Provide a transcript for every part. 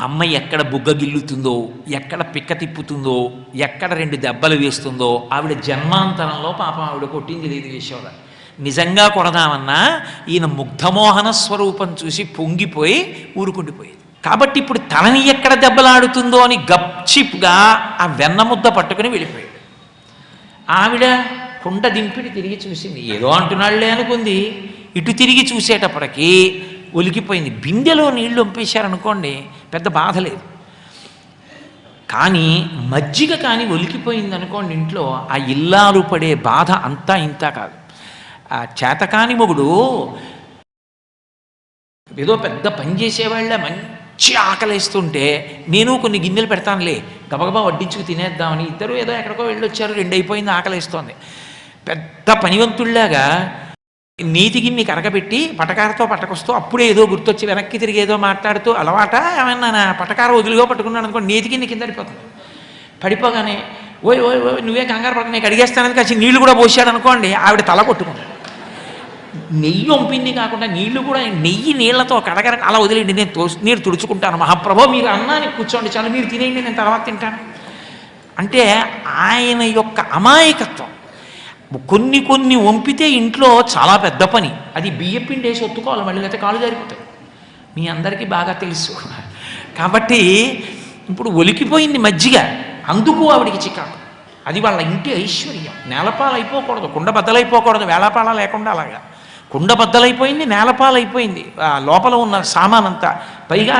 అమ్మ ఎక్కడ బుగ్గ గిల్లుతుందో ఎక్కడ పిక్క తిప్పుతుందో ఎక్కడ రెండు దెబ్బలు వేస్తుందో ఆవిడ జన్మాంతరంలో పాపం ఆవిడ కొట్టింది లేదు యశోద నిజంగా కొడదామన్నా ఈయన ముగ్ధమోహన స్వరూపం చూసి పొంగిపోయి ఊరుకుండిపోయేది. కాబట్టి ఇప్పుడు తనని ఎక్కడ దెబ్బలాడుతుందో అని గప్చిప్గా ఆ వెన్న ముద్ద పట్టుకుని వెళ్ళిపోయాడు. ఆవిడ కుండ దింపిడి తిరిగి చూసింది. ఏదో అంటున్నాడులే అనుకుంది. ఇటు తిరిగి చూసేటప్పటికి ఒలికిపోయింది. బిందెలో నీళ్ళు పంపేశారనుకోండి పెద్ద బాధ లేదు. కానీ మజ్జిగ కానీ ఒలికిపోయింది అనుకోండి ఇంట్లో ఆ ఇల్లాలు పడే బాధ అంతా ఇంత కాదు. ఆ చేతకాని మొగుడు ఏదో పెద్ద పని చేసేవాళ్ళ మంచి ఆకలేస్తుంటే నేను కొన్ని గిన్నెలు పెడతానులే గబగబా వడ్డించుకు తినేద్దామని ఇద్దరు ఏదో ఎక్కడికో వెళ్ళొచ్చారు రెండు అయిపోయింది ఆకలిస్తోంది. పెద్ద పనివంతుల్లాగా నీతి మీకు కరగబెట్టి పటకారతో పట్టకొస్తూ అప్పుడే ఏదో గుర్తొచ్చి వెనక్కి తిరిగి ఏదో మాట్లాడుతూ అలవాట ఏమన్నా నా పటకార వదిలిగా పట్టుకున్నాను అనుకోండి నీతి నీ కింద పడిపోతుంది పడిపోగానే ఓయ్ ఓయ్ ఓయ్ నువ్వే కంగారు పడక నీకు అడిగేస్తానని కాసి నీళ్ళు కూడా పోసాడు అనుకోండి ఆవిడ తల కొట్టుకుంటాడు. నెయ్యి వంపింది కాకుండా నీళ్ళు కూడా నెయ్యి నీళ్ళతో కడగర అలా వదిలేండి నేను తో నీరు తుడుచుకుంటాను మహాప్రభో మీరు అన్నానికి కూర్చోండి చాలు మీరు తినేయండి నేను తర్వాత తింటాను. అంటే ఆయన యొక్క అమాయకత్వం కొన్ని కొన్ని వంపితే ఇంట్లో చాలా పెద్ద పని. అది బియ్యం పిండి వేసి ఒత్తుకోవాలి మళ్ళీ అయితే కాలు జారిపోతాయి. మీ అందరికీ బాగా తెలుసు. కాబట్టి ఇప్పుడు ఒలికిపోయింది మజ్జిగ. అందుకు ఆవిడికి చికాకు. అది వాళ్ళ ఇంటి ఐశ్వర్యం. నేలపాలు అయిపోకూడదు కుండ బద్దలైపోకూడదు. వేళపాల లేకుండా అలాగా. కుండ బద్దలైపోయింది నేలపాలు అయిపోయింది లోపల ఉన్న సామాన్ అంతా పైగా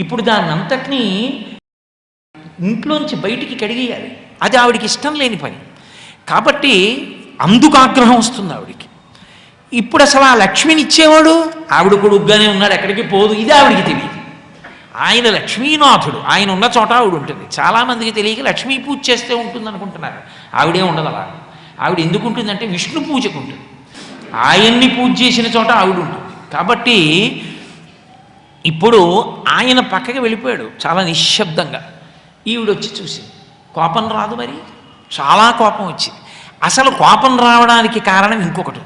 ఇప్పుడు దాన్ని అంతటినీ ఇంట్లోంచి బయటికి కడిగేయాలి. అది ఆవిడికి ఇష్టం లేని పని. కాబట్టి అందుకు ఆగ్రహం వస్తుంది ఆవిడికి. ఇప్పుడు అసలు ఆ లక్ష్మిని ఇచ్చేవాడు? ఆవిడ కొడుగ్గానే ఉన్నాడు ఎక్కడికి పోదు ఇది ఆవిడికి తెలియదు. ఆయన లక్ష్మీనాథుడు ఆయన ఉన్న చోట ఆవిడ ఉంటుంది. చాలామందికి తెలియక లక్ష్మీ పూజ చేస్తే ఉంటుంది అనుకుంటున్నారు ఆవిడే ఉండదు అలా. ఆవిడ ఎందుకు ఉంటుందంటే విష్ణు పూజకు ఉంటుంది. ఆయన్ని పూజ చేసిన చోట ఆవిడ ఉంటుంది. కాబట్టి ఇప్పుడు ఆయన పక్కకి వెళ్ళిపోయాడు చాలా నిశ్శబ్దంగా. ఈవిడొచ్చి చూసి చూసింది. కోపం రాదు మరి? చాలా కోపం వచ్చింది. అసలు కోపం రావడానికి కారణం ఇంకొకటి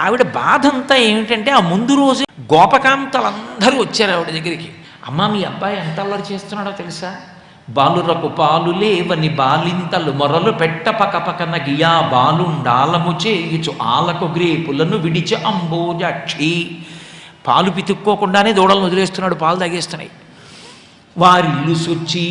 ఆవిడ బాధ అంతా ఏమిటంటే ఆ ముందు రోజు గోపకాంతలందరూ వచ్చారు ఆవిడ దగ్గరికి. అమ్మ మీ అబ్బాయి ఎంత అల్లరి చేస్తున్నాడో తెలుసా? బాలురకు పాలు లేవని బాలింతలు మొరలు పెట్ట పక పక్కన గియా బాలుండాలము చేయుచు ఆలకు గ్రేపులను విడిచి అంబోజాక్షి. పాలు పితుక్కోకుండానే దూడలను వదిలేస్తున్నాడు పాలు తాగేస్తున్నాయి. వారిల్లు సుచ్చి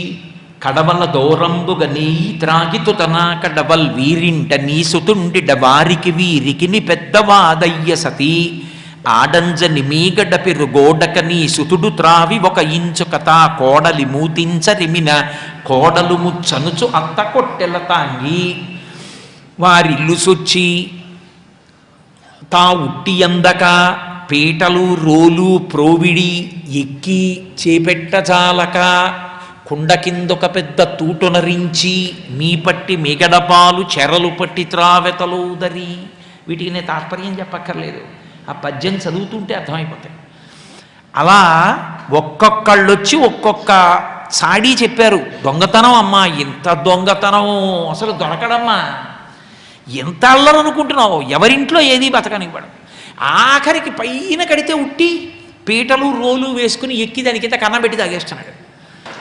కడవల దోరంబుగ నీ త్రాగితు తనాక డబల్ వీరింట నీ సుతుండి వారికి వీరికి ని పెద్దవాదయ్య సతీ. ఆడంజని మీగడ పెరు గోడక నీ సుతుడు త్రావి ఒక ఇంచు కథా కోడలి మూతించరిమిన కోడలు ముచ్చనుచు అత్త కొట్టెల తాంగి. వారిల్లు సొచ్చి తా ఉట్టి అందక పీటలు రోలు ప్రోవిడి ఎక్కి చేపెట్టజాలక కుండ కిందొక పెద్ద తూటునరించి మీ పట్టి మిగడపాలు చెరలు పట్టి త్రావెతలు ఉదరి. వీటికి నేను తాత్పర్యం చెప్పక్కర్లేదు. ఆ పద్యం చదువుతుంటే అర్థమైపోతాయి. అలా ఒక్కొక్కళ్ళు వచ్చి ఒక్కొక్క సాడీ చెప్పారు. దొంగతనం అమ్మా ఇంత దొంగతనం అసలు దొరకడమ్మా. ఎంత అల్లరు అనుకుంటున్నావు ఎవరింట్లో ఏది బతకనివ్వడం. ఆఖరికి పైన కడితే ఉట్టి పీటలు రోలు వేసుకుని ఎక్కి దాని కింద కన్నబెట్టి తాగేస్తున్నాడు.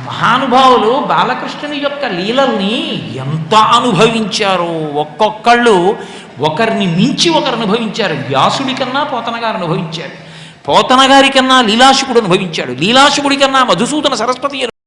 మహానుభావులు బాలకృష్ణుని యొక్క లీలల్ని ఎంత అనుభవించారో ఒక్కొక్కళ్ళు ఒకరిని మించి ఒకరు అనుభవించారు. వ్యాసుడి కన్నా పోతన గారు అనుభవించారు. పోతన గారి కన్నా లీలాశుకుడు అనుభవించాడు. లీలాశుకుడి కన్నా మధుసూదన సరస్వతి